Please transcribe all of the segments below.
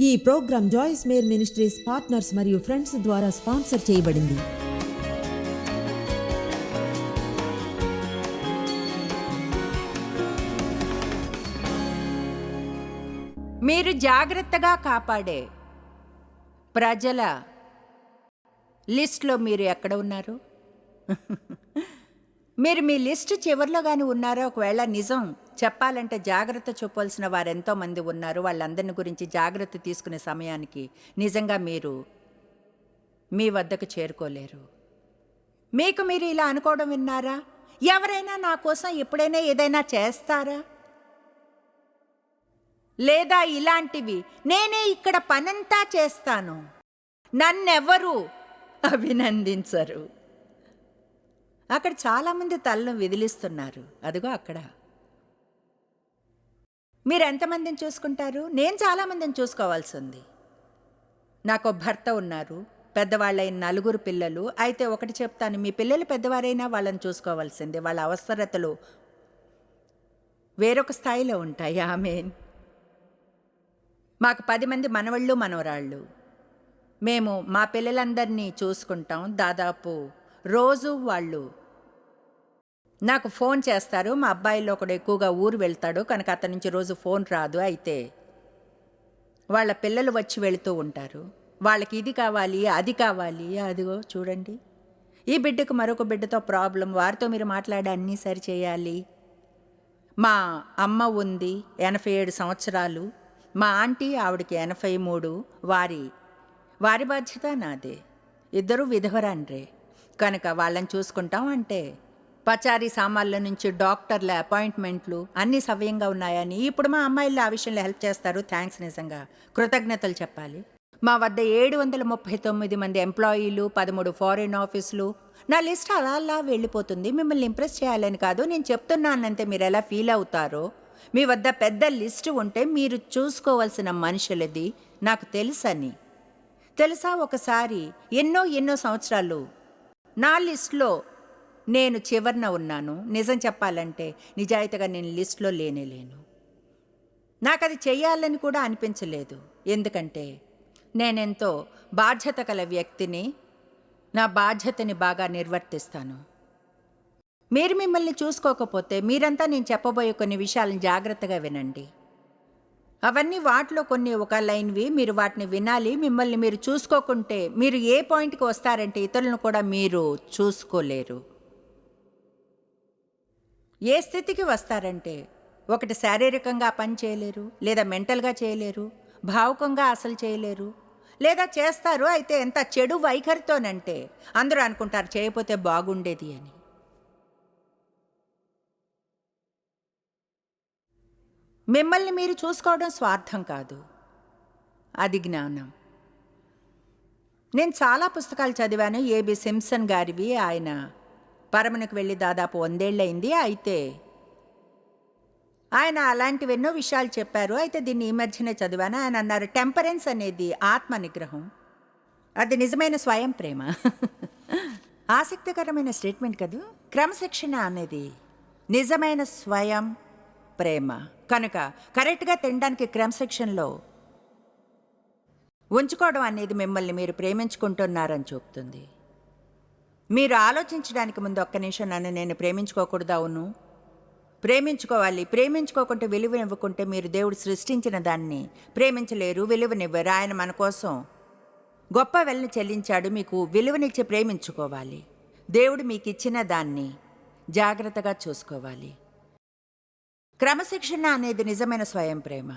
ఈ program Joyce Meyer ministries partners మరియు friends ద్వారా స్పాన్సర్ చేయబడింది. మీరు జాగ్రత్తగా కాపాడే ప్రజల లిస్ట్లో మీరు ఎక్కడ ఉన్నారు? మీరు మీ లిస్ట్ చివరిలో కానీ ఉన్నారా? ఒకవేళ నిజం చెప్పాలంటే జాగ్రత్త చూపాల్సిన వారెంతో మంది ఉన్నారు. వాళ్ళందరిని గురించి జాగ్రత్త తీసుకునే సమయానికి నిజంగా మీరు మీ వద్దకు చేరుకోలేరు. మీకు మీరు ఇలా అనుకోవడం విన్నారా? ఎవరైనా నా కోసం ఎప్పుడైనా ఏదైనా చేస్తారా? లేదా ఇలాంటివి నేనే ఇక్కడ పనంతా చేస్తాను. నన్నెవరు అభినందించరు. అక్కడ చాలామంది తలను విదిలిస్తున్నారు. అదిగో అక్కడ. మీరు ఎంతమందిని చూసుకుంటారు? నేను చాలామందిని చూసుకోవాల్సి ఉంది. నాకు భర్త ఉన్నారు. పెద్దవాళ్ళైన నలుగురు పిల్లలు. అయితే ఒకటి చెప్తాను మీ పిల్లలు పెద్దవారైనా వాళ్ళని చూసుకోవాల్సిందే. వాళ్ళ అవసరతలు వేరొక స్థాయిలో ఉంటాయి. ఆమెన్. మాకు పది మంది మనవళ్ళు మనవరాళ్ళు. మేము మా పిల్లలందరినీ చూసుకుంటాం. దాదాపు రోజు వాళ్ళు నాకు ఫోన్ చేస్తారు. మా అబ్బాయిలో ఒకడు ఎక్కువగా ఊరు వెళ్తాడు. కనుక అతని నుంచి రోజు ఫోన్ రాదు. అయితే వాళ్ళ పిల్లలు వచ్చి వెళుతూ ఉంటారు. వాళ్ళకి ఇది కావాలి అది కావాలి. అదిగో చూడండి. ఈ బిడ్డకు మరొక బిడ్డతో ప్రాబ్లం. వారితో మీరు మాట్లాడి అన్నీ సరి చేయాలి. మా అమ్మ ఉంది ఎనభై ఏడు సంవత్సరాలు. మా ఆంటీ ఆవిడకి ఎనభై మూడు. వారి వారి బాధ్యత నాదే. ఇద్దరు విధవరాండ్రే. కనుక వాళ్ళని చూసుకుంటాం అంటే పచారీ సామాన్ల నుంచి డాక్టర్ల అపాయింట్మెంట్లు అన్నీ సవ్యంగా ఉన్నాయని ఇప్పుడు మా అమ్మాయిలు ఆ విషయంలో హెల్ప్ చేస్తారు. థ్యాంక్స్ నిజంగా. కృతజ్ఞతలు చెప్పాలి. మా వద్ద ఏడు వందల ముప్పై తొమ్మిది మంది ఎంప్లాయీలు పదమూడు ఫారిన్ ఆఫీసులు. నా లిస్ట్ అలా అలా వెళ్ళిపోతుంది. మిమ్మల్ని ఇంప్రెస్ చేయాలని కాదు. నేను చెప్తున్నానంటే మీరు ఎలా ఫీల్ అవుతారో. మీ వద్ద పెద్ద లిస్ట్ ఉంటే మీరు చూసుకోవాల్సిన మనుషులది నాకు తెలుసని. తెలుసా? ఒకసారి ఎన్నో ఎన్నో సంవత్సరాలు నా లిస్ట్లో నేను చివరన ఉన్నాను. నిజం చెప్పాలంటే నిజాయితీగా నేను లిస్ట్లో లేనే లేను. నాకు అది చెయ్యాలని కూడా అనిపించలేదు. ఎందుకంటే నేనెంతో బాధ్యత కల వ్యక్తిని నా బాధ్యతని బాగా నిర్వర్తిస్తాను. మీరు మిమ్మల్ని చూసుకోకపోతే మీరంతా నేను చెప్పబోయే కొన్ని విషయాలను జాగ్రత్తగా వినండి. అవన్నీ వాటిలో కొన్ని ఒక లైన్వి మీరు వాటిని వినాలి. మిమ్మల్ని మీరు చూసుకోకుంటే మీరు ఏ పాయింట్కి వస్తారంటే ఇతరులను కూడా మీరు చూసుకోలేరు. ఏ స్థితికి వస్తారంటే ఒకటి శారీరకంగా పని చేయలేరు లేదా మెంటల్గా చేయలేరు భావుకంగా అసలు చేయలేరు లేదా చేస్తారు అయితే ఎంత చెడు వైఖరితోనంటే అందరూ అనుకుంటారు చేయకపోతే బాగుండేది అని. మిమ్మల్ని మీరు చూసుకోవడం స్వార్థం కాదు. అది జ్ఞానం. నేను చాలా పుస్తకాలు చదివాను. ఏబి సింప్సన్ గారివి ఆయన పరమనికి వెళ్ళి దాదాపు వందేళ్ళయింది. అయితే ఆయన అలాంటివి ఎన్నో విషయాలు చెప్పారు. అయితే దీన్ని ఈ మధ్యనే చదివాను. ఆయన అన్నారు టెంపరెన్స్ అనేది ఆత్మ నిగ్రహం అది నిజమైన స్వయం ప్రేమ. ఆసక్తికరమైన స్టేట్మెంట్ కదూ? క్రమశిక్షణ అనేది నిజమైన స్వయం ప్రేమ. కనుక కరెక్ట్గా తినడానికి క్రమశిక్షణలో ఉంచుకోవడం అనేది మిమ్మల్ని మీరు ప్రేమించుకుంటున్నారని చూపుతుంది. మీరు ఆలోచించడానికి ముందు ఒక్క నిమిషం నన్ను నేను ప్రేమించుకోకూడదు అవును ప్రేమించుకోవాలి. ప్రేమించుకోకుంటే విలువనివ్వకుంటే మీరు దేవుడు సృష్టించిన దాన్ని ప్రేమించలేరు విలువనివ్వరు. ఆయన మన కోసం గొప్ప వెలని చెల్లించాడు. మీకు విలువనిచ్చి ప్రేమించుకోవాలి. దేవుడు మీకు ఇచ్చిన దాన్ని జాగ్రత్తగా చూసుకోవాలి. క్రమశిక్షణ అనేది నిజమైన స్వయం ప్రేమ.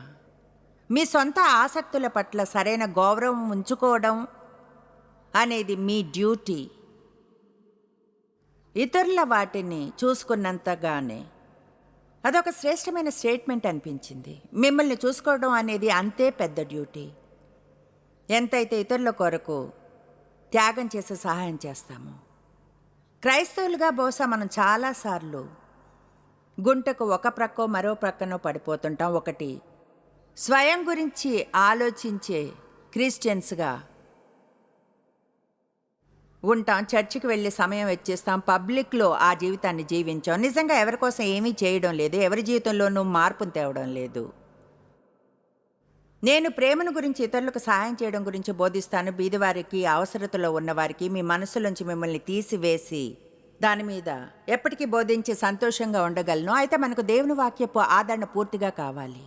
మీ సొంత ఆసక్తుల పట్ల సరైన గౌరవం ఉంచుకోవడం అనేది మీ డ్యూటీ. ఇతరుల వాటిని చూసుకున్నంతగానే అదొక శ్రేష్టమైన స్టేట్మెంట్ అనిపించింది. మిమ్మల్ని చూసుకోవడం అనేది అంతే పెద్ద డ్యూటీ. ఎంతైతే ఇతరుల కొరకు త్యాగం చేసే సహాయం చేస్తామో. క్రైస్తవులుగా బహుశా మనం చాలాసార్లు గుంటకు ఒక ప్రక్కో మరో ప్రక్కనో పడిపోతుంటాం. ఒకటి స్వయం గురించి ఆలోచించే క్రిస్టియన్స్గా ఉంటాం చర్చికి వెళ్ళి సమయం వచ్చేస్తాం పబ్లిక్లో ఆ జీవితాన్ని జీవించాం. నిజంగా ఎవరి కోసం ఏమీ చేయడం లేదు ఎవరి జీవితంలోనూ మార్పును తేవడం లేదు. నేను ప్రేమను గురించి ఇతరులకు సహాయం చేయడం గురించి బోధిస్తాను. బీదివారికి అవసరతలో ఉన్నవారికి మీ మనసులోంచి మిమ్మల్ని తీసివేసి దాని మీద ఎప్పటికీ బోధించి సంతోషంగా ఉండగలను. అయితే మనకు దేవుని వాక్యపు ఆదరణ పూర్తిగా కావాలి.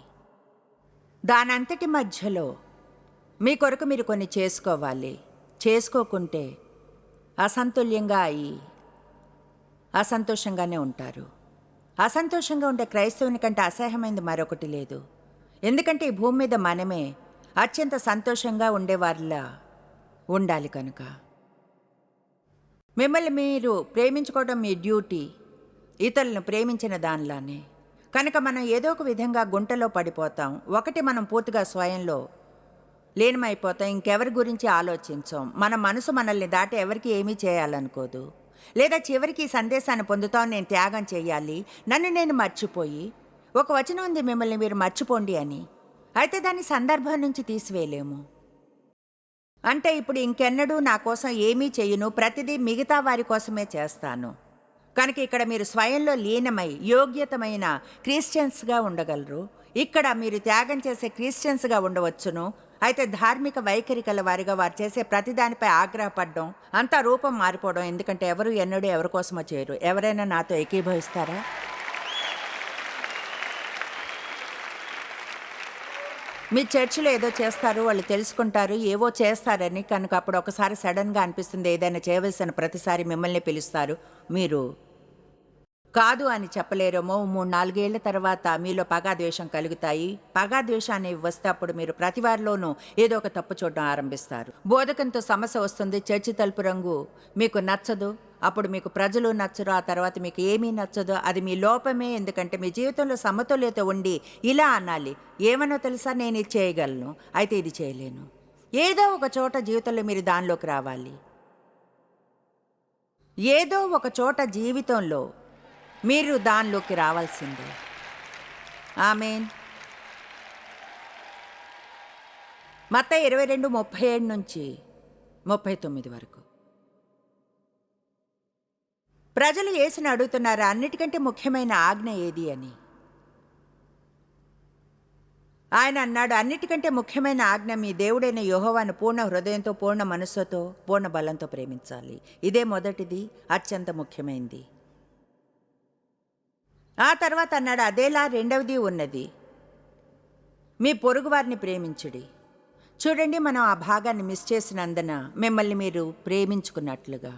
దానంతటి మధ్యలో మీ కొరకు మీరు కొన్ని చేసుకోవాలి. చేసుకోకుంటే అసంతుల్యంగా అయి అసంతోషంగానే ఉంటారు. అసంతోషంగా ఉండే క్రైస్తవుని కంటే అసహ్యమైంది మరొకటి లేదు. ఎందుకంటే ఈ భూమి మీద మనమే అత్యంత సంతోషంగా ఉండేవారిలా ఉండాలి కనుక. మిమ్మల్ని మీరు ప్రేమించుకోవడం మీ డ్యూటీ ఇతరులను ప్రేమించిన దానిలానే. కనుక మనం ఏదో ఒక విధంగా గుంటలో పడిపోతాం. ఒకటి మనం పూర్తిగా స్వయంలో లీనమైపోతాం ఇంకెవరి గురించి ఆలోచించాం. మన మనసు మనల్ని దాటి ఎవరికి ఏమీ చేయాలనుకోదు. లేదా చివరికి ఈ సందేశాన్ని పొందుతాం నేను త్యాగం చేయాలి నన్ను నేను మర్చిపోయి ఒక వచనం ఉంది మిమ్మల్ని మీరు మర్చిపోండి అని. అయితే దాన్ని సందర్భం నుంచి తీసివేయలేము. అంటే ఇప్పుడు ఇంకెన్నడూ నా కోసం ఏమీ చేయను ప్రతిదీ మిగతా వారి కోసమే చేస్తాను. కనుక ఇక్కడ మీరు స్వయంలో లీనమై యోగ్యతమైన క్రిస్టియన్స్గా ఉండగలరు. ఇక్కడ మీరు త్యాగం చేసే క్రిస్టియన్స్గా ఉండవచ్చును అయితే ధార్మిక వైఖరి కల వారిగా వారు చేసే ప్రతిదానిపై ఆగ్రహపడడం అంతా రూపం మారిపోవడం ఎందుకంటే ఎవరు ఎన్నడూ ఎవరి కోసమో చేయరు. ఎవరైనా నాతో ఏకీభవిస్తారా? మీ చర్చిలో ఏదో చేస్తారు వాళ్ళు తెలుసుకుంటారు ఏవో చేస్తారని కనుక అప్పుడు ఒకసారి సడన్గా అనిపిస్తుంది ఏదైనా చేయవలసిన ప్రతిసారి మిమ్మల్ని పిలుస్తారు. మీరు కాదు అని చెప్పలేరేమో. మూడు నాలుగేళ్ళ తర్వాత మీలో పగాద్వేషం కలుగుతాయి. పగాద్వేషాన్ని అనేవి వస్తే అప్పుడు మీరు ప్రతి వారిలోనూ ఏదో ఒక తప్పు చూడడం ఆరంభిస్తారు. బోధకంతో సమస్య వస్తుంది. చర్చి తలుపు రంగు మీకు నచ్చదు. అప్పుడు మీకు ప్రజలు నచ్చరు. ఆ తర్వాత మీకు ఏమీ నచ్చదు. అది మీ లోపమే. ఎందుకంటే మీ జీవితంలో సమతుల్యత ఉండి ఇలా అనాలి. ఏమనో తెలుసా? నేను ఇది చేయగలను. అయితే ఇది చేయలేను. ఏదో ఒక చోట జీవితంలో మీరు దానిలోకి రావాలి. ఏదో ఒక చోట జీవితంలో మీరు దానిలోకి రావాల్సిందే. ఆమెన్. మత ఇరవై రెండు ముప్పై ఏడు నుంచి ముప్పై తొమ్మిది వరకు. ప్రజలు యేసుని అడుగుతున్నారు అన్నిటికంటే ముఖ్యమైన ఆజ్ఞ ఏది అని? ఆయన అన్నాడు అన్నిటికంటే ముఖ్యమైన ఆజ్ఞ మీ దేవుడైన యోహవాను పూర్ణ హృదయంతో పూర్ణ మనస్సుతో పూర్ణ బలంతో ప్రేమించాలి. ఇదే మొదటిది అత్యంత ముఖ్యమైనది. ఆ తర్వాత అన్నాడు అదేలా రెండవది ఉన్నది. మీ పొరుగువారిని ప్రేమించుడి. చూడండి మనం ఆ భాగాన్ని మిస్ చేసినందున మిమ్మల్ని మీరు ప్రేమించుకున్నట్లుగా.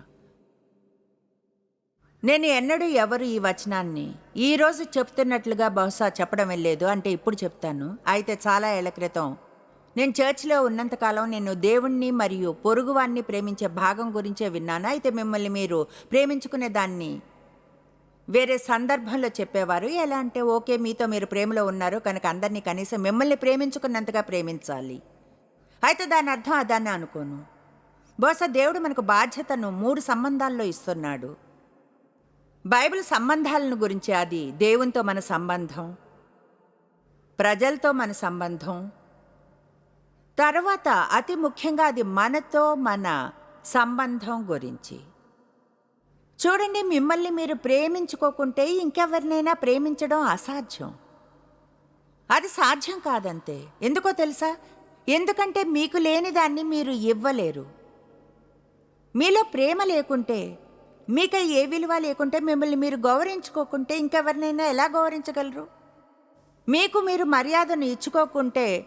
నేను ఎన్నడూ ఎవరు ఈ వచనాన్ని ఈరోజు చెప్తున్నట్లుగా బహుశా చెప్పడం లేదు అంటే ఇప్పుడు చెప్తాను. అయితే చాలా ఏళ్ళ క్రితం నేను చర్చిలో ఉన్నంతకాలం నేను దేవుణ్ణి మరియు పొరుగువాన్ని ప్రేమించే భాగం గురించే విన్నాను. అయితే మిమ్మల్ని మీరు ప్రేమించుకునే దాన్ని వేరే సందర్భంలో చెప్పేవారు ఎలా అంటే ఓకే మీతో మీరు ప్రేమలో ఉన్నారు కనుక అందరినీ కనీసం మిమ్మల్ని ప్రేమించుకున్నంతగా ప్రేమించాలి. అయితే దాని అర్థం అదాన్ని అనుకోను. బహుశా దేవుడు మనకు బాధ్యతను మూడు సంబంధాల్లో ఇస్తున్నాడు. బైబిల్ సంబంధాలను గురించి అది దేవునితో మన సంబంధం ప్రజలతో మన సంబంధం తర్వాత అతి ముఖ్యంగా అది మనతో మన సంబంధం గురించి. చూడండి మిమ్మల్ని మీరు ప్రేమించుకోకుంటే ఇంకెవరినైనా ప్రేమించడం అసాధ్యం. అది సాధ్యం కాదంతే. ఎందుకో తెలుసా? ఎందుకంటే మీకు లేని దాన్ని మీరు ఇవ్వలేరు. మీలో ప్రేమ లేకుంటే మీకు ఏ విలువ లేకుంటే మిమ్మల్ని మీరు గౌరవించుకోకుంటే ఇంకెవరినైనా ఎలా గౌరవించగలరు? మీకు మీరు మర్యాదను ఇచ్చుకోకుంటే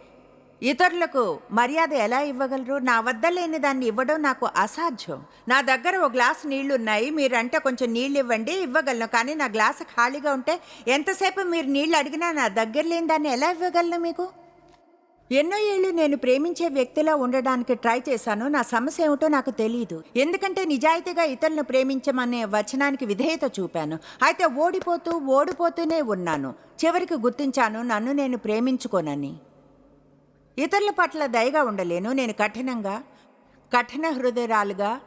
ఇతరులకు మర్యాద ఎలా ఇవ్వగలరు? నా వద్ద లేని దాన్ని ఇవ్వడం నాకు అసాధ్యం. నా దగ్గర ఒక గ్లాస్ నీళ్ళున్నాయి మీరంటే కొంచెం నీళ్ళు ఇవ్వండి ఇవ్వగలను. కానీ నా గ్లాస్ ఖాళీగా ఉంటే ఎంతసేపు మీరు నీళ్ళు అడిగినా నా దగ్గర లేని దాన్ని ఎలా ఇవ్వగలను మీకు? ఎన్నో ఏళ్ళు నేను ప్రేమించే వ్యక్తిలా ఉండడానికి ట్రై చేశాను. నా సమస్య ఏమిటో నాకు తెలియదు ఎందుకంటే నిజాయితీగా ఇతరులను ప్రేమించమనే వచనానికి విధేయత చూపాను. అయితే ఓడిపోతూ ఓడిపోతూనే ఉన్నాను. చివరికి గుర్తించాను నన్ను నేను ప్రేమించుకోనని. ఇతరుల పట్ల దయగా ఉండలేను. నేను కఠినంగా కఠిన హృదయరాలుగా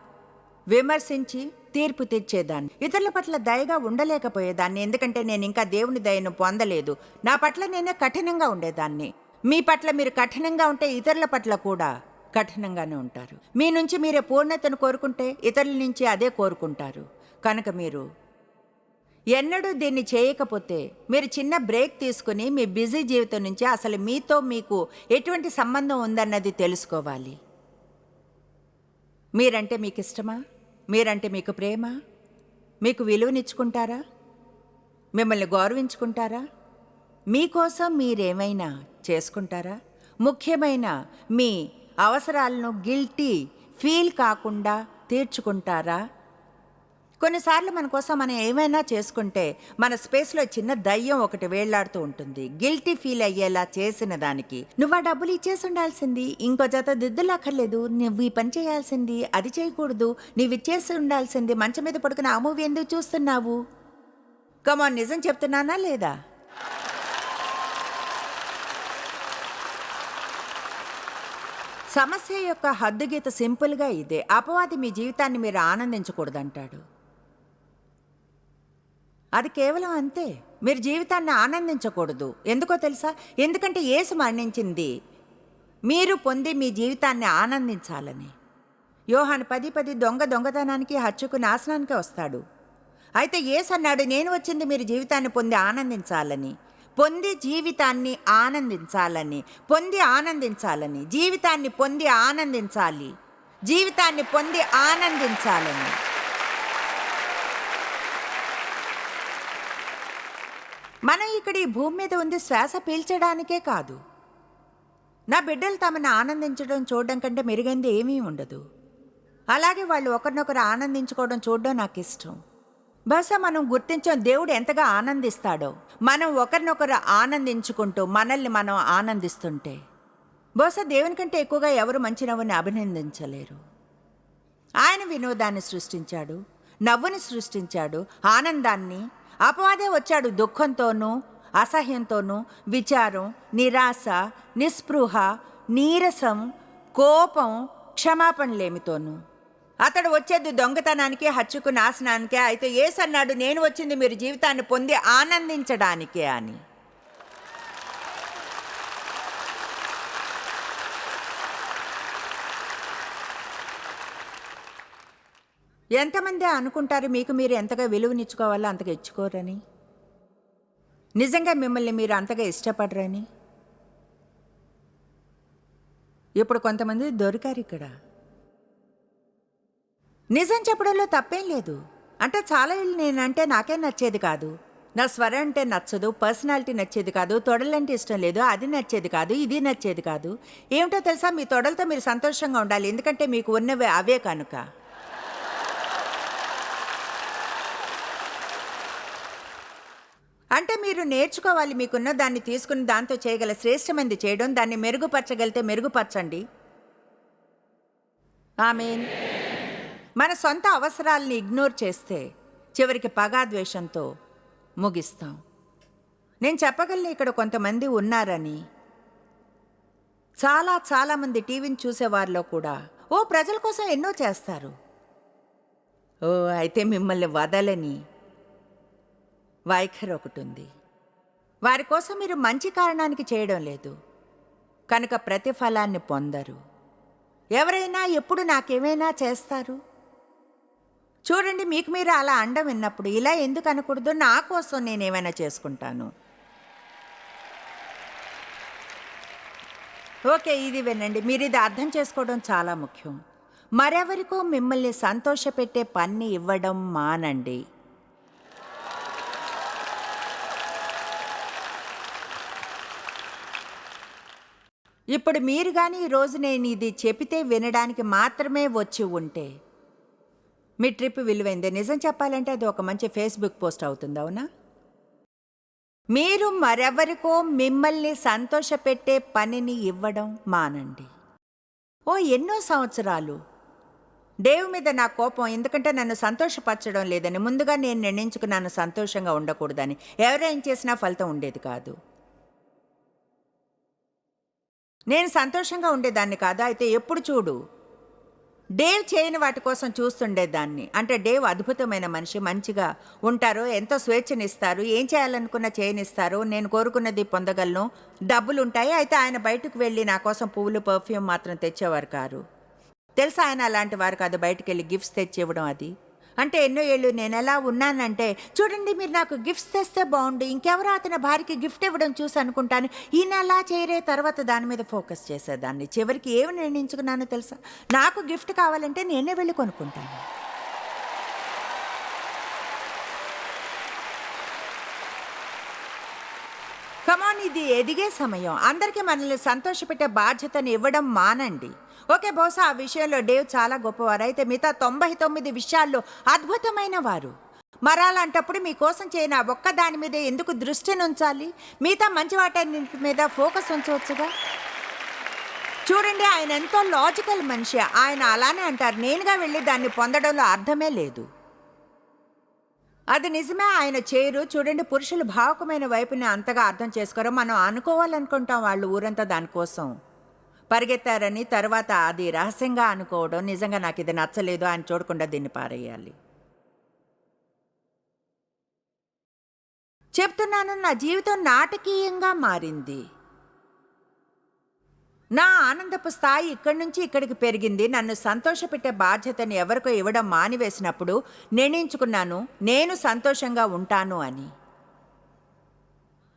విమర్శించి తీర్పు తెచ్చేదాన్ని. ఇతరుల పట్ల దయగా ఉండలేకపోయేదాన్ని. ఎందుకంటే నేను ఇంకా దేవుని దయను పొందలేదు. నా పట్ల నేనే కఠినంగా ఉండేదాన్ని. మీ పట్ల మీరు కఠినంగా ఉంటే ఇతరుల పట్ల కూడా కఠినంగానే ఉంటారు. మీ నుంచి మీరే పూర్ణతను కోరుకుంటే ఇతరుల నుంచి అదే కోరుకుంటారు. కనుక మీరు ఎన్నడూ దీన్ని చేయకపోతే మీరు చిన్న బ్రేక్ తీసుకుని మీ బిజీ జీవితం నుంచి అసలు మీతో మీకు ఎటువంటి సంబంధం ఉందన్నది తెలుసుకోవాలి. మీరంటే మీకు ఇష్టమా మీరంటే మీకు ప్రేమ? మీకు విలువనిచ్చుకుంటారా? మిమ్మల్ని గౌరవించుకుంటారా? మీకోసం మీరేమైనా చేసుకుంటారా? ముఖ్యమైన మీ అవసరాలను గిల్టీ ఫీల్ కాకుండా తీర్చుకుంటారా? కొన్నిసార్లు మన కోసం మనం ఏమైనా చేసుకుంటే మన స్పేస్లో చిన్న దయ్యం ఒకటి వేళ్ళాడుతూ ఉంటుంది. గిల్టీ ఫీల్ అయ్యేలా చేసిన దానికి. నువ్వు ఆ డబ్బులు ఇచ్చేసి ఉండాల్సింది. ఇంకో జత దిద్దులక్కర్లేదు నువ్వు ఈ పని చేయాల్సింది. అది చేయకూడదు. నువ్వు ఇచ్చేసి ఉండాల్సింది. మంచం మీద పడుకుని ఆ మూవీ ఎందుకు చూస్తున్నావు? కమాన్ నిజం చెప్తున్నానా లేదా? సమస్య యొక్క హద్దుగీత సింపుల్గా ఇదే. అపవాది మీ జీవితాన్ని మీరు ఆనందించకూడదంటాడు. అది కేవలం అంతే. మీరు జీవితాన్ని ఆనందించకూడదు. ఎందుకో తెలుసా? ఎందుకంటే యేసు మరణించింది. మీరు పొంది మీ జీవితాన్ని ఆనందించాలని. యోహాను పది పది దొంగ దొంగతనానికి హత్యకు నాశనానికి వస్తాడు. అయితే యేసు అన్నాడు నేను వచ్చింది మీరు జీవితాన్ని పొంది ఆనందించాలని. పొంది జీవితాన్ని ఆనందించాలని. పొంది ఆనందించాలని. జీవితాన్ని పొంది ఆనందించాలి. జీవితాన్ని పొంది ఆనందించాలని. మనం ఇక్కడ ఈ భూమి మీద ఉంది శ్వాస పీల్చడానికే కాదు. నా బిడ్డలు తమను ఆనందించడం చూడడం కంటే మెరుగైంది ఏమీ ఉండదు. అలాగే వాళ్ళు ఒకరినొకరు ఆనందించుకోవడం చూడడం నాకు ఇష్టం బహుశా మనం గుర్తించాం దేవుడు ఎంతగా ఆనందిస్తాడో మనం ఒకరినొకరు ఆనందించుకుంటూ మనల్ని మనం ఆనందిస్తుంటే. బహుశా దేవుని కంటే ఎక్కువగా ఎవరు మంచి నవ్వుని అభినందించలేరు. ఆయన వినోదాన్ని సృష్టించాడు నవ్వుని సృష్టించాడు ఆనందాన్ని అపవాదే వచ్చాడు దుఃఖంతోనూ అసహ్యంతోనూ విచారం నిరాశ నిస్పృహ నీరసం కోపం క్షమాపణలేమితోనూ. అతడు వచ్చేది దొంగతనానికి హత్యకు నాశనానికే అయితే ఏసన్నాడు నేను వచ్చింది మీరు జీవితాన్ని పొంది ఆనందించడానికే అని. ఎంతమంది అనుకుంటారు మీకు మీరు ఎంతగా విలువనిచ్చుకోవాలో అంతగా ఇచ్చుకోరని? నిజంగా మిమ్మల్ని మీరు అంతగా ఇష్టపడరని? ఇప్పుడు కొంతమంది దొరికారు ఇక్కడ. నిజం చెప్పడంలో తప్పేం లేదు. అంటే చాలా నేనంటే నాకే నచ్చేది కాదు. నా స్వరం అంటే నచ్చదు పర్సనాలిటీ నచ్చేది కాదు తొడలంటే ఇష్టం లేదు అది నచ్చేది కాదు ఇది నచ్చేది కాదు. ఏమిటో తెలుసా? మీ తొడలతో మీరు సంతోషంగా ఉండాలి. ఎందుకంటే మీకు ఉన్నవి అవే కనుక అంటే మీరు నేర్చుకోవాలి మీకున్న దాన్ని తీసుకుని దాంతో చేయగల శ్రేష్టమైనది చేయడం దాన్ని మెరుగుపరచగలిగితే మెరుగుపరచండి. ఆమెన్. మన సొంత అవసరాలని ఇగ్నోర్ చేస్తే చివరికి పగాద్వేషంతో ముగిస్తాం. నేను చెప్పగలను ఇక్కడ కొంతమంది ఉన్నారని చాలా చాలామంది టీవీని చూసేవారిలో కూడా ఓ ప్రజల కోసం ఎన్నో చేస్తారు. ఓ అయితే మిమ్మల్ని వదలని వైఖరి ఒకటి ఉంది. వారి కోసం మీరు మంచి కారణానికి చేయడం లేదు. కనుక ప్రతిఫలాన్ని పొందరు. ఎవరైనా ఎప్పుడు నాకేమైనా చేస్తారు? చూడండి మీకు మీరు అలా అండం విన్నప్పుడు ఇలా ఎందుకు అనకూడదు? నా కోసం నేనేమైనా చేసుకుంటాను. ఓకే ఇది వినండి. మీరు ఇది అర్థం చేసుకోవడం చాలా ముఖ్యం. మరెవరికో మిమ్మల్ని సంతోషపెట్టే పని ఇవ్వడం మానండి. ఇప్పుడు మీరు కానీ ఈరోజు నేను ఇది చెబితే వినడానికి మాత్రమే వచ్చి ఉంటే మీ ట్రిప్ విలువైందే. నిజం చెప్పాలంటే అది ఒక మంచి ఫేస్బుక్ పోస్ట్ అవుతుంది అవునా? మీరు మరెవరికో మిమ్మల్ని సంతోషపెట్టే పనిని ఇవ్వడం మానండి. ఓ ఎన్నో సంవత్సరాలు దేవు మీద నా కోపం ఎందుకంటే నన్ను సంతోషపరచడం లేదని. ముందుగా నేను నిర్ణయించుకున్నాను సంతోషంగా ఉండకూడదని. ఎవరేం చేసినా ఫలితం ఉండేది కాదు. నేను సంతోషంగా ఉండేదాన్ని కాదు అయితే ఎప్పుడు చూడు? డేవ్ చేయని వాటి కోసం చూస్తుండేదాన్ని. అంటే డేవ్ అద్భుతమైన మనిషి మంచిగా ఉంటారు ఎంతో స్వేచ్ఛనిస్తారు ఏం చేయాలనుకున్న చేయనిస్తారు నేను కోరుకున్నది పొందగలను. డబ్బులు ఉంటాయి అయితే ఆయన బయటకు వెళ్ళి నా కోసం పువ్వులు పర్ఫ్యూమ్ మాత్రం తెచ్చేవారు కారు. తెలుసా ఆయన అలాంటి వారు కాదు బయటకు వెళ్ళి గిఫ్ట్స్ తెచ్చి ఇవ్వడం అది? అంటే ఎన్నో ఏళ్ళు నేను ఎలా ఉన్నానంటే చూడండి మీరు నాకు గిఫ్ట్స్ తెస్తే బాగుండు ఇంకెవరో అతని భార్యకి గిఫ్ట్ ఇవ్వడం చూసి అనుకుంటాను. ఈయన అలా చేయరే తర్వాత దాని మీద ఫోకస్ చేసేదాన్ని. చివరికి ఏమి నిర్ణయించుకున్నానో తెలుసా? నాకు గిఫ్ట్ కావాలంటే నేనే వెళ్ళి కొనుక్కుంటాను. కమాన్ ఇది ఎదిగే సమయం. అందరికీ మనల్ని సంతోషపెట్టే బాధ్యతను ఇవ్వడం మానండి. ఓకే బహుశా ఆ విషయంలో డేవ్ చాలా గొప్పవారు. అయితే మిగతా తొంభై తొమ్మిది విషయాల్లో అద్భుతమైన వారు. మరాలంటప్పుడు మీకోసం చేయని ఆ ఒక్క దాని మీద ఎందుకు దృష్టిని ఉంచాలి మిగతా మంచి వాటి మీద ఫోకస్ ఉంచవచ్చుగా? చూడండి ఆయన ఎంతో లాజికల్ మనిషి. ఆయన అలానే అంటారు. నేనుగా వెళ్ళి దాన్ని పొందడంలో అర్థమే లేదు. అది నిజమే ఆయన చేయరు చూడండి పురుషులు భావకమైన వైపుని అంతగా అర్థం చేసుకోరు. మనం అనుకోవాలనుకుంటాం వాళ్ళు ఊరంతా దానికోసం. పరిగెత్తారని తర్వాత అది రహస్యంగా అనుకోవడం నిజంగా నాకు ఇది నచ్చలేదు. ఆయన చూడకుండా దీన్ని పారేయాలి. చెప్తున్నాను నా జీవితం నాటకీయంగా మారింది. నా ఆనందపు స్థాయి ఇక్కడి నుంచి ఇక్కడికి పెరిగింది. నన్ను సంతోషపెట్టే బాధ్యతని ఎవరికో ఇవ్వడం మానివేసినప్పుడు నిర్ణయించుకున్నాను. నేను సంతోషంగా ఉంటాను అని.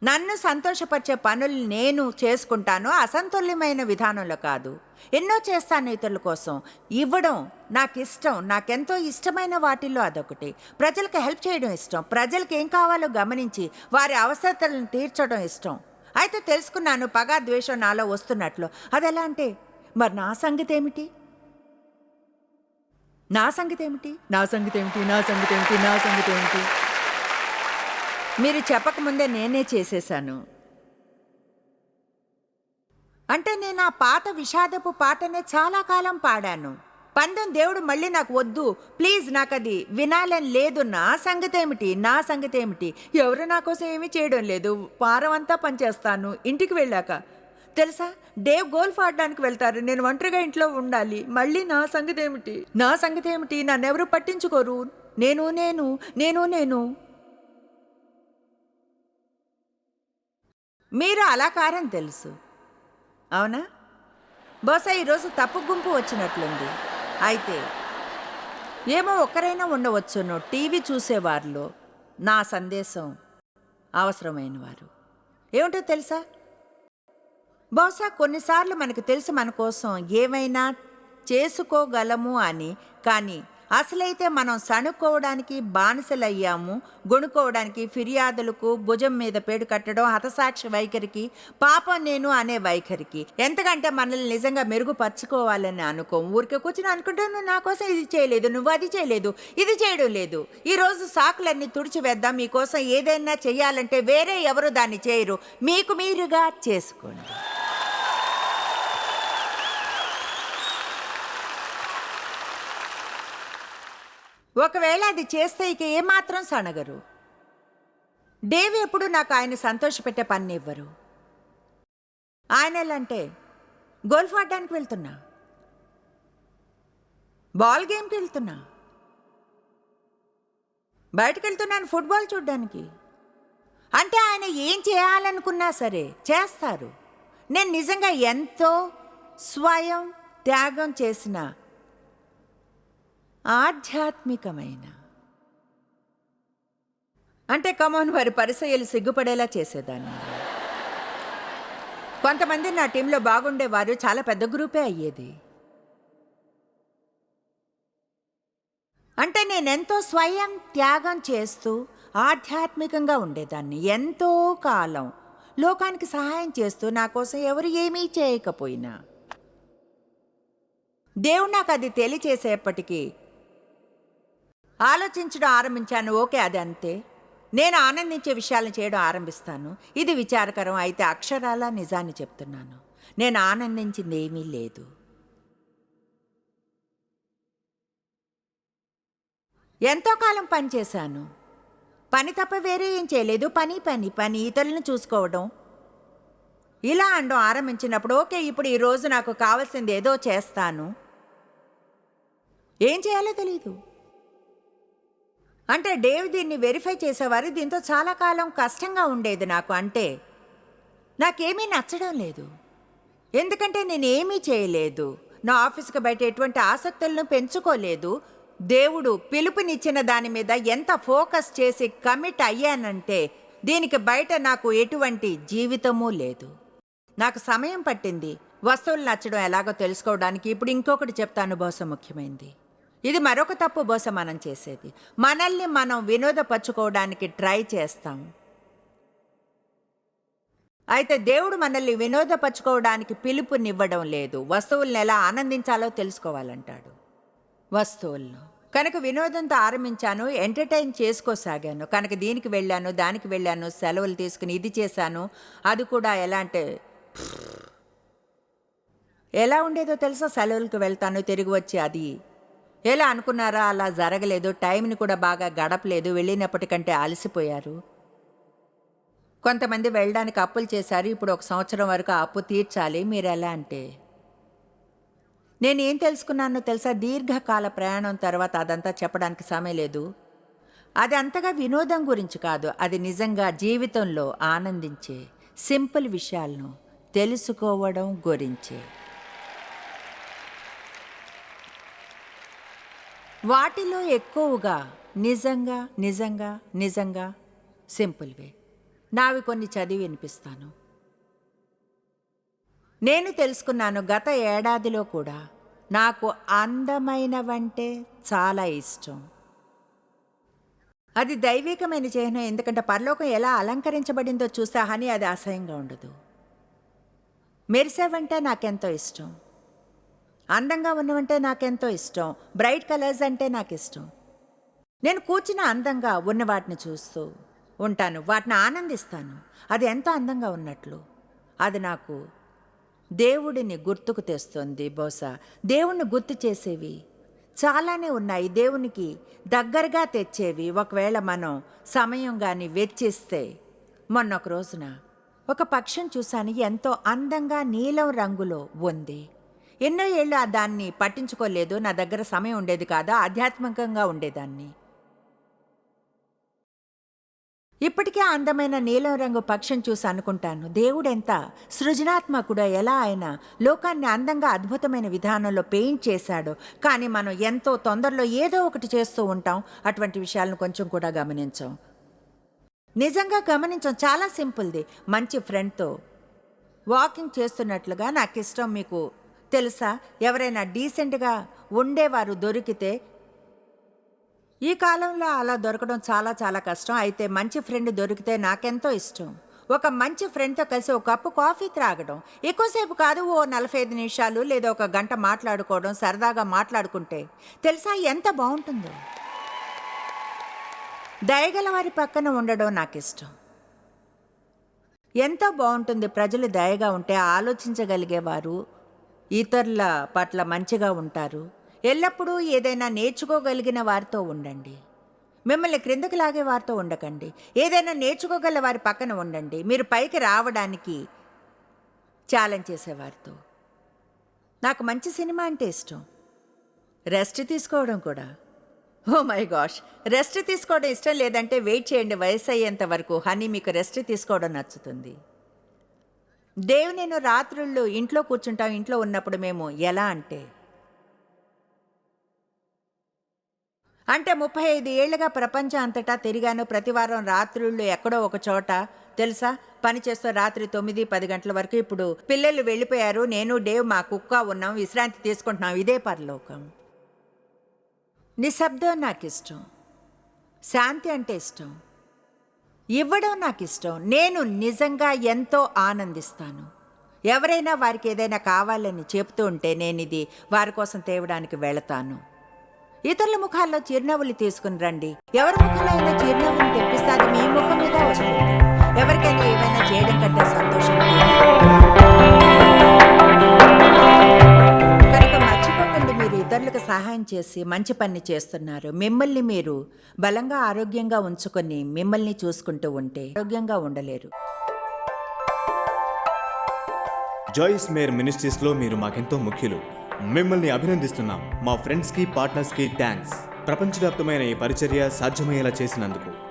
నన్ను సంతోషపరిచే పనులు నేను చేసుకుంటాను. అసంతుల్యమైన విధానంలో కాదు. ఎన్నో చేస్తాను ఇతరుల కోసం. ఇవ్వడం నాకు ఇష్టం నాకెంతో ఇష్టమైన వాటిల్లో అదొకటి. ప్రజలకు హెల్ప్ చేయడం ఇష్టం. ప్రజలకు ఏం కావాలో గమనించి వారి అవసరతలను తీర్చడం ఇష్టం. అయితే తెలుసుకున్నాను పగా ద్వేషం నాలో వస్తున్నట్లు. అది ఎలా అంటే మరి నా సంగతి ఏమిటి నా సంగతి ఏమిటి నా సంగతి ఏమిటి నా సంగతి ఏమిటి నా సంగతి ఏమిటి మీరు చెప్పకముందే నేనే చేసేశాను. అంటే నేను ఆ పాత విషాదపు పాటనే చాలా కాలం పాడాను. పందెం దేవుడు మళ్ళీ నాకు వద్దు. ప్లీజ్ నాకు అది వినాలని లేదు. నా సంగతి ఏమిటి నా సంగతి ఏమిటి ఎవరు నా కోసం ఏమీ చేయడం లేదు. వారం అంతా పనిచేస్తాను. ఇంటికి వెళ్ళాక. తెలుసా? డేవ్ గోల్ఫ్ ఆడడానికి వెళ్తారు. నేను ఒంటరిగా ఇంట్లో ఉండాలి. మళ్ళీ నా సంగతి ఏమిటి నా సంగతి ఏమిటి నన్నెవరు పట్టించుకోరు. నేను నేను నేను నేను. మీరు అలా కారని తెలుసు. అవునా? బహుశా ఈరోజు తప్పు గుంపు వచ్చినట్లుంది. అయితే ఏమో ఒక్కరైనా ఉండవచ్చును టీవీ చూసేవారిలో. నా సందేశం అవసరమైన వారు ఏమిటో తెలుసా? బహుశా కొన్నిసార్లు మనకు తెలుసు మన కోసం ఏమైనా చేసుకోగలము అని. కానీ అసలైతే మనం సణుక్కోవడానికి బానిసలయ్యాము గొణుకోవడానికి ఫిర్యాదులకు భుజం మీద పేడు కట్టడం హతసాక్షి వైఖరికి పాపం నేను అనే వైఖరికి. ఎంతకంటే మనల్ని నిజంగా మెరుగుపరుచుకోవాలని అనుకో ఊరికే కూర్చుని అనుకుంటే నువ్వు నా కోసం ఇది చేయలేదు నువ్వు అది చేయలేదు ఇది చేయడం లేదు. ఈరోజు సాకులన్నీ తుడిచివేద్దాం మీకోసం ఏదైనా చేయాలంటే వేరే ఎవరు దాన్ని చేయరు. మీకు మీరుగా చేసుకోండి. ఒకవేళ అది చేస్తే ఇక ఏమాత్రం సనగరు డేవి ఎప్పుడు నాకు ఆయన సంతోషపెట్టే పని ఇవ్వరు ఆయన ఎలా అంటే గోల్ఫ్ ఆడడానికి వెళ్తున్నా. బాల్ గేమ్కి వెళ్తున్నా. బయటకు వెళ్తున్నాను ఫుట్బాల్ చూడ్డానికి. అంటే ఆయన ఏం చేయాలనుకున్నా సరే చేస్తారు. నేను నిజంగా ఎంతో స్వయం త్యాగం చేసిన ఆధ్యాత్మికమైన. అంటే కమోన్ వారి పరిసయలు సిగ్గుపడేలా చేసేదాన్ని. కొంతమంది నా టీంలో బాగుండేవారు చాలా పెద్ద గ్రూపే అయ్యేది. అంటే నేనెంతో స్వయం త్యాగం చేస్తూ ఆధ్యాత్మికంగా ఉండేదాన్ని. ఎంతో కాలం లోకానికి సహాయం చేస్తూ నా కోసం ఎవరు ఏమీ చేయకపోయినా. దేవుడు నాకు అది తెలియచేసేపటికి ఆలోచించడం ఆరంభించాను. ఓకే అది అంతే. నేను ఆనందించే విషయాలను చేయడం ఆరంభిస్తాను. ఇది విచారకరం. అయితే అక్షరాల నిజాన్ని చెప్తున్నాను. నేను ఆనందించింది ఏమీ లేదు. ఎంతో కాలం పనిచేశాను పని తప్ప వేరే ఏం చేయలేదు. పని పని పని. ఇతరులను చూసుకోవడం. ఇలా అండం ఆరంభించినప్పుడు ఓకే ఇప్పుడు ఈరోజు నాకు కావాల్సింది ఏదో చేస్తాను. ఏం చేయాలో తెలీదు. అంటే డేవ్ దీన్ని వెరిఫై చేసేవారు. దీంతో చాలా కాలం కష్టంగా ఉండేది నాకు. అంటే నాకేమీ నచ్చడం లేదు. ఎందుకంటే నేను ఏమీ చేయలేదు. నా ఆఫీస్కి బయట ఎటువంటి ఆసక్తులను పెంచుకోలేదు. దేవుడు పిలుపునిచ్చిన దాని మీద ఎంత ఫోకస్ చేసి కమిట్ అయ్యానంటే దీనికి బయట నాకు ఎటువంటి జీవితమూ లేదు. నాకు సమయం పట్టింది. వస్తువులు నచ్చడం ఎలాగో తెలుసుకోవడానికి. ఇప్పుడు ఇంకొకటి చెప్తాను బహుశా ముఖ్యమైనది ఇది మరొక తప్పు బోస మనం చేసేది. మనల్ని మనం వినోదపరచుకోవడానికి ట్రై చేస్తాం. అయితే దేవుడు మనల్ని వినోదపరచుకోవడానికి పిలుపునివ్వడం లేదు. వస్తువుల్ని ఎలా ఆనందించాలో తెలుసుకోవాలంటాడు. వస్తువులను. కనుక వినోదంతో ఆరంభించాను ఎంటర్టైన్ చేసుకోసాగాను. కనుక దీనికి వెళ్ళాను దానికి వెళ్ళాను సెలవులు తీసుకుని ఇది చేశాను అది కూడా ఎలా అంటే ఎలా ఉండేదో తెలుసా? సెలవులకు వెళ్తాను తిరిగి వచ్చి అది ఎలా అనుకున్నారా? అలా జరగలేదు. టైంని కూడా బాగా గడపలేదు. వెళ్ళినప్పటికంటే అలసిపోయారు. కొంతమంది వెళ్ళడానికి అప్పులు చేశారు. ఇప్పుడు ఒక సంవత్సరం వరకు అప్పు తీర్చాలి. మీరు ఎలా అంటే? నేను ఏం తెలుసుకున్నానో తెలుసా? దీర్ఘకాల ప్రయాణం తర్వాత అదంతా చెప్పడానికి సమయం లేదు. అది అంతగా వినోదం గురించి కాదు. అది నిజంగా జీవితంలో ఆనందించే సింపుల్ విషయాలను తెలుసుకోవడం గురించే. వాటిలో ఎక్కువగా నిజంగా నిజంగా నిజంగా సింపుల్వే నావి కొన్ని చదివి వినిపిస్తాను. నేను తెలుసుకున్నాను గత ఏడాదిలో కూడా నాకు అందమైనవంటే చాలా ఇష్టం. అది దైవికమైన చిహ్నం ఎందుకంటే పరలోకం ఎలా అలంకరించబడిందో చూసా అని అది అసహ్యంగా ఉండదు. మెరిసేవంటే నాకెంతో ఇష్టం. అందంగా ఉన్నవంటే నాకెంతో ఇష్టం. బ్రైట్ కలర్స్ అంటే నాకు ఇష్టం నేను కూర్చుని అందంగా ఉన్న వాటిని చూస్తూ ఉంటాను. వాటిని ఆనందిస్తాను. అది ఎంతో అందంగా ఉన్నట్లు. అది నాకు దేవుడిని గుర్తుకు తెస్తుంది బహుశా. దేవుణ్ణి గుర్తు చేసేవి చాలానే ఉన్నాయి. దేవునికి దగ్గరగా తెచ్చేవి. ఒకవేళ మనం సమయం కానీ వెచ్చిస్తే మొన్న ఒక రోజున ఒక పక్షం చూశాను. ఎంతో అందంగా నీలం రంగులో ఉంది. ఎన్నో ఏళ్ళు ఆ దాన్ని పట్టించుకోలేదు. నా దగ్గర సమయం ఉండేది కాదా? ఆధ్యాత్మికంగా ఉండేదాన్ని. ఇప్పటికే అందమైన నీలం రంగు పక్షం చూసి అనుకుంటాను. దేవుడెంత సృజనాత్మకుడో ఎలా ఆయన లోకాన్ని అందంగా అద్భుతమైన విధానంలో పెయింట్ చేశాడో కానీ మనం ఎంతో తొందరలో ఏదో ఒకటి చేస్తూ ఉంటాం. అటువంటి విషయాలను కొంచెం కూడా గమనించాం. నిజంగా గమనించాం. చాలా సింపుల్ది. మంచి ఫ్రెండ్తో వాకింగ్ చేస్తున్నట్లుగా నాకు ఇష్టం మీకు తెలుసా? ఎవరైనా డీసెంట్గా ఉండేవారు దొరికితే ఈ కాలంలో అలా దొరకడం చాలా చాలా కష్టం. అయితే మంచి ఫ్రెండ్ దొరికితే నాకెంతో ఇష్టం. ఒక మంచి ఫ్రెండ్తో కలిసి ఒక కప్పు కాఫీ త్రాగడం. ఎక్కువసేపు కాదు ఓ నలభై ఐదు నిమిషాలు లేదా ఒక గంట మాట్లాడుకోవడం సరదాగా మాట్లాడుకుంటే. తెలుసా? ఎంత బాగుంటుందో. దయగల వారి పక్కన ఉండడం నాకు ఇష్టం ఎంతో బాగుంటుంది ప్రజలు దయగా ఉంటే ఆలోచించగలిగేవారు ఇతరుల పట్ల మంచిగా ఉంటారు. ఎల్లప్పుడూ ఏదైనా నేర్చుకోగలిగిన వారితో ఉండండి. మిమ్మల్ని క్రిందకి లాగే వారితో ఉండకండి. ఏదైనా నేర్చుకోగల వారి పక్కన ఉండండి. మీరు పైకి రావడానికి ఛాలెంజ్ చేసేవారితో నాకు మంచి సినిమా అంటే ఇష్టం. రెస్ట్ తీసుకోవడం కూడా. Oh my gosh! రెస్ట్ తీసుకోవడం ఇష్టం లేదంటే వెయిట్ చేయండి. వయసు అయ్యేంత వరకు హనీ మీకు రెస్ట్ తీసుకోవడం నచ్చుతుంది. దేవు నేను రాత్రుళ్ళు ఇంట్లో కూర్చుంటాం ఇంట్లో ఉన్నప్పుడు మేము ఎలా అంటే? అంటే ముప్పై ఐదు ఏళ్ళుగా ప్రపంచం అంతటా తిరిగాను. ప్రతివారం రాత్రుళ్ళు ఎక్కడో ఒక చోట. తెలుసా? పని చేస్తూ రాత్రి తొమ్మిది పది గంటల వరకు ఇప్పుడు పిల్లలు వెళ్ళిపోయారు. నేను డేవ్ మా కుక్క ఉన్నాం విశ్రాంతి తీసుకుంటున్నాం ఇదే పరలోకం. నిశ్శబ్దం నాకు ఇష్టం శాంతి అంటే ఇష్టం. ఇవ్వడం నాకు ఇష్టం నేను నిజంగా ఎంతో ఆనందిస్తాను. ఎవరైనా వారికి ఏదైనా కావాలని చెప్తూ ఉంటే నేను ఇది వారి కోసం తేవడానికి వెళతాను. ఇతరుల ముఖాల్లో చిరునవ్వులు తీసుకుని రండి. ఎవరి ముఖంలో అయినా చిరునవ్వులు తెప్పిస్తే అది మీ ముఖం మీద వస్తుంది. ఎవరికైనా ఏమైనా చేయడం కంటే సంతోషం. మీరు సహాయం చేసి మంచి పని చేస్తున్నారు. మిమ్మల్ని మీరు బలంగా ఆరోగ్యంగా ఉంచుకొని మిమ్మల్ని చూసుకుంటూ ఉంటే ఆరోగ్యంగా ఉండలేరు. జాయిస్ మేర్ మినిస్ట్రీస్లో మీరు మాకెంతో ముఖ్యులు. మిమ్మల్ని అభినందిస్తున్నాం. మా ఫ్రెండ్స్కి పార్ట్నర్స్కి థ్యాంక్స్ ప్రపంచవ్యాప్తమైన ఈ పరిచర్య సాధ్యమయ్యేలా చేసినందుకు.